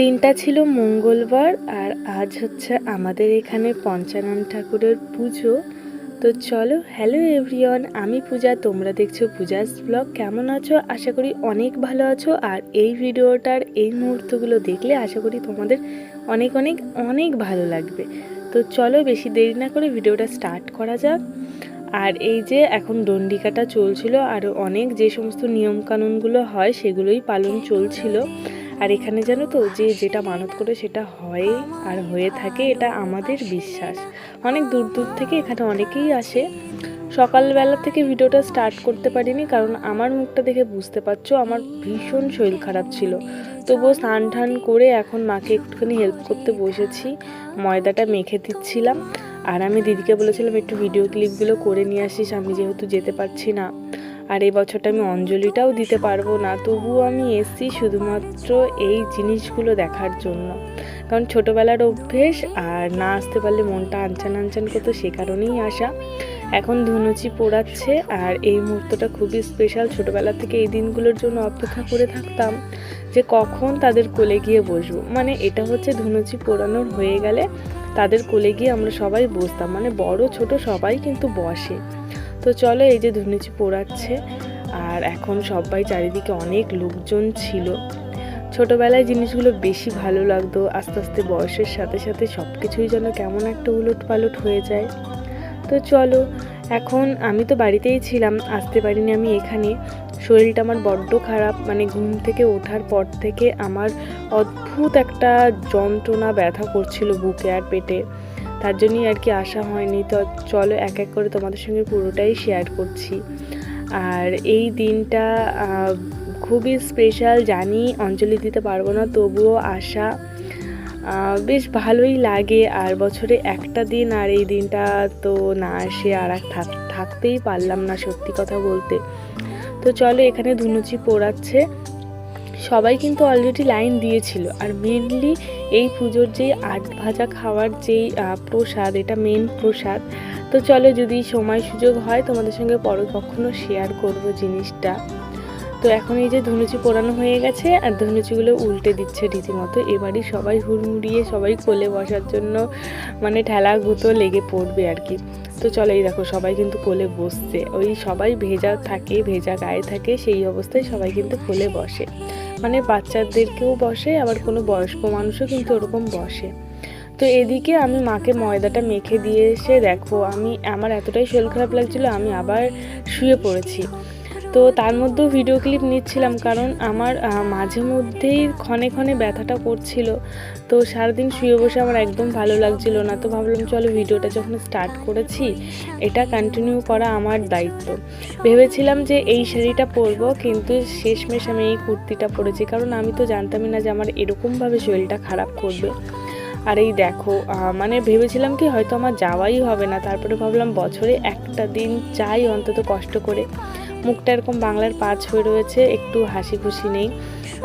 দিনটা ছিল মঙ্গলবার আর আজ হচ্ছে আমাদের এখানে পঞ্চানন ঠাকুরের পুজো। তো চলো হ্যালো এভরিওয়ান আমি পূজা, তোমরা দেখছ পূজাস ব্লগ কেমন আছো? আশা করি অনেক ভালো আছো। আর এই ভিডিওটার এই মুহূর্তগুলো দেখলে আশা করি তোমাদের অনেক অনেক অনেক ভালো লাগবে। তো চলো, বেশি দেরি না করে ভিডিওটা স্টার্ট করা যাক। আর এই যে এখন দণ্ডিকাটা চলছিল, আর অনেক যে সমস্ত নিয়মকানুনগুলো হয়, সেগুলোই পালন চলছিল। আর এখানে জানো তো যে যেটা মানত করে সেটা হয় আর হয়ে থাকে, এটা আমাদের বিশ্বাস। অনেক দূর দূর থেকে এখানে অনেকেই আসে। সকালবেলা থেকে ভিডিওটা স্টার্ট করতে পারিনি কারণ আমার মুখটা দেখে বুঝতে পারছ, আমার ভীষণ শরীর খারাপ ছিল। তবুও স্নান টান করে এখন মাকে একটুখানি হেল্প করতে বসেছি, ময়দাটা মেখে দিচ্ছিলাম। আর আমি দিদিকে বলেছিলাম, একটু ভিডিও ক্লিপগুলো করে নিয়ে আসিস, আমি যেহেতু যেতে পারছি না। আর এই বছরটা আমি অঞ্জলিটাও দিতে পারব না। তবুও আমি এসছি শুধুমাত্র এই জিনিসগুলো দেখার জন্য। কারণ ছোটোবেলার অভ্যেস, আর না আসতে পারলে মনটা আনচান আনচান করতো, সে কারণেই আসা এখন ধুনুচি পোড়াচ্ছে, আর এই মুহূর্তটা খুবই স্পেশাল ছোটোবেলা থেকে এই দিনগুলোর জন্য অপেক্ষা করে থাকতাম যে কখন তাদের কোলে গিয়ে বসবো। মানে এটা হচ্ছে ধুনুচি পোড়ানোর হয়ে গেলে তাদের কোলে গিয়ে আমরা সবাই বসতাম। মানে বড়, ছোট সবাই কিন্তু বসে। তো চলো এই যে ধুনুচি পোড়াচ্ছে, আর এখন সবাই চারিদিকে অনেক লোকজন ছিল। ছোটোবেলায় জিনিসগুলো বেশি ভালো লাগতো, আস্তে আস্তে বয়সের সাথে সাথে সব কিছুই যেন কেমন একটা উলট পালট হয়ে যায়। তো চলো, এখন আমি তো বাড়িতেই ছিলাম, আসতে পারিনি আমি এখানে। শরীরটা আমার বড্ড খারাপ মানে ঘুম থেকে ওঠার পর থেকে আমার অদ্ভুত একটা যন্ত্রণা ব্যথা করছিল বুকে আর পেটে। তার জন্যই আর কি আসা হয়নি। তো চলো এক এক করে তোমাদের সঙ্গে পুরোটাই শেয়ার করছি। আর এই দিনটা খুবই স্পেশাল জানি, অঞ্জলি দিতে পারব না, তবুও আসা বেশ ভালোই লাগে। আর বছরে একটা দিন আর এই দিনটা তো না আসে আর থাকতেই পারলাম না সত্যি কথা বলতে। তো চলো এখানে ধুনুচি পোড়াচ্ছে। সবাই কিন্তু অলরেডি লাইন দিয়েছিল। আর মেনলি এই পুজোর যেই আট ভাজা খাওয়ার যেই প্রসাদ, এটা মেন প্রসাদ। তো চলো যদি সময় সুযোগ হয়, তোমাদের সঙ্গে পরে কখনো শেয়ার করব জিনিসটা। তো এখন এই যে ধনুচি পোড়ানো হয়ে গেছে, আর ধনুচিগুলো উল্টে দিচ্ছে রীতিমতো। এবারই সবাই হুড়মুড়িয়ে সবাই কোলে বসার জন্য মানে ঠেলা গুঁতো লেগে পড়বে আর কি। তো চলো এই দেখো, সবাই কিন্তু কোলে বসছে। ওই সবাই ভেজা থাকে, ভেজা গায়ে থাকে, সেই অবস্থায় সবাই কিন্তু কোলে বসে। মানে বাচ্চাদেরকেও বসে, আবার কোনো বয়স্ক মানুষও কিন্তু ওরকম বসে। তো এদিকে আমি মাকে ময়দাটা মেখে দিয়ে এসে দেখো, আমি, আমার এতটাই শরীর খারাপ লাগছিল, আমি আবার শুয়ে পড়েছি। তো তার মধ্যেও ভিডিও ক্লিপ নিচ্ছিলাম কারণ আমার মাঝে মধ্যেই ক্ষণে ক্ষণে ব্যথাটা করছিল। তো সারাদিন শুয়ে বসে আমার একদম ভালো লাগছিল না। তো ভাবলাম, চলো ভিডিওটা যখন স্টার্ট করেছি, এটা কন্টিনিউ করা আমার দায়িত্ব। ভেবেছিলাম যে এই শাড়িটা পরবো, কিন্তু শেষমেশ আমি এই কুর্তিটা পরেছি। কারণ আমি তো জানতামই না যে আমার এরকমভাবে শরীরটা খারাপ করবে। আর এই দেখো মানে ভেবেছিলাম কি হয়তো আমার যাওয়াই হবে না। তারপরে ভাবলাম, বছরে একটা দিন যাই অন্তত কষ্ট করে। মুখটা এরকম বাংলার পাঁচ হয়ে রয়েছে, একটু হাসি খুশি নেই।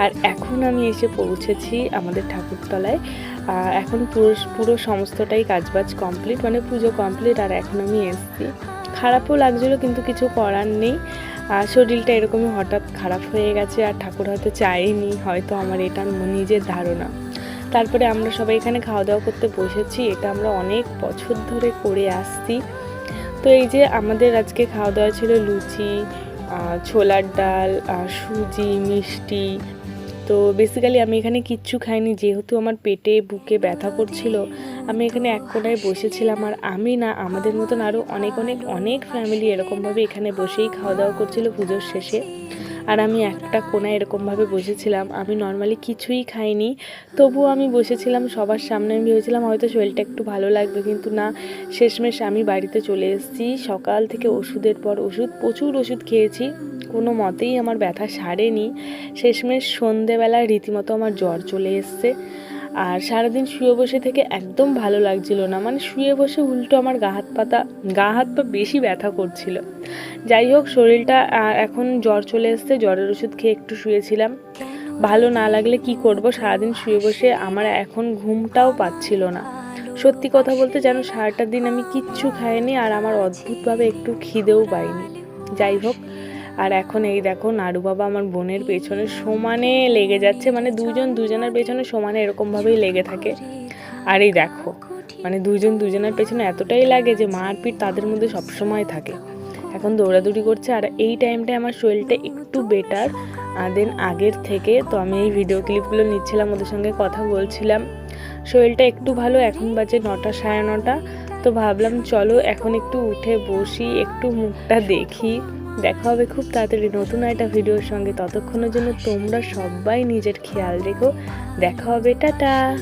আর এখন আমি এসে পৌঁছেছি আমাদের ঠাকুরতলায়। এখন পুরো পুরো সমস্তটাই কাজবাজ কমপ্লিট মানে পুজো কমপ্লিট, আর এখন আমি এসেছি। খারাপও লাগছিল, কিন্তু কিছু করার নেই। আর শরীরটা এরকমই হঠাৎ খারাপ হয়ে গেছে, আর ঠাকুর হয়তো চায়নি, হয়তো আমার এটা নিজের ধারণা। তারপরে আমরা সবাই এখানে খাওয়া দাওয়া করতে বসেছি, এটা আমরা অনেক বছর ধরে করে আসছি। তো এই যে আমাদের আজকে খাওয়া দাওয়া ছিল লুচি ছোলার ডাল সুজি, মিষ্টি। তো বেসিক্যালি আমি এখানে কিচ্ছু খাইনি, যেহেতু আমার পেটে, বুকে ব্যথা করছিল, আমি এখানে এক কোনায় বসেছিলাম। আর আমি না, আমাদের মতন আরও অনেক অনেক অনেক ফ্যামিলি এরকমভাবে এখানে বসেই খাওয়া দাওয়া করছিল পুজোর শেষে। আর আমি একটা কোনায় এরকমভাবে বসেছিলাম। আমি নর্মালি কিছুই খাইনি, তবুও আমি বসেছিলাম, সবার সামনে আমি ভেবেছিলাম হয়তো শরীরটা একটু ভালো লাগবে, কিন্তু না, শেষমেশ আমি বাড়িতে চলে এসেছি। সকাল থেকে ওষুধের পর ওষুধ, প্রচুর ওষুধ খেয়েছি। কোনো মতেই আমার ব্যথা সারেনি। শেষমেশ সন্ধেবেলা রীতিমতো আমার জ্বর চলে এসছে। আর সারাদিন শুয়ে বসে থেকে একদম ভালো লাগছিল না। মানে শুয়ে বসে উল্টো আমার গা হাত পাতা, গা হাত পা বেশি ব্যথা করছিল। যাই হোক, শরীরটা এখন জ্বর চলে এসছে। জ্বরের ওষুধ খেয়ে একটু শুয়েছিলাম। ভালো না লাগলে কি করব? সারাদিন শুয়ে বসে আমার এখন ঘুমটাও পাচ্ছিল না। সত্যি কথা বলতে যেন সারাটা দিন আমি কিচ্ছু খাইনি আর আমার অদ্ভুতভাবে একটু খিদেও পাইনি। যাই হোক আর এখন এই দেখো, নাড়ু বাবা আমার বোনের পেছনে সমানে লেগে যাচ্ছে মানে দুজন দুজনের পেছনে সমানে এরকমভাবেই লেগে থাকে। আর এই দেখো মানে দুজন দুজনের পেছনে এতটাই লাগে যে মারপিট তাদের মধ্যে সবসময় থাকে। এখন দৌড়াদৌড়ি করছে, আর এই টাইমটায় আমার শরীরটা একটু বেটার দেন আগের থেকে তো আমি এই ভিডিও ক্লিপগুলো নিচ্ছিলাম, ওদের সঙ্গে কথা বলছিলাম। শরীরটা একটু ভালো, এখন বাজে নটা সাড়ে নটা, তো ভাবলাম চলো এখন একটু উঠে বসি, একটু মুখটা দেখি। দেখা হবে খুব তাড়াতাড়ি নতুন একটা ভিডিওর সঙ্গে। ততক্ষণের জন্য তোমরা সবাই নিজের খেয়াল রেখো। দেখা হবে, টাটা!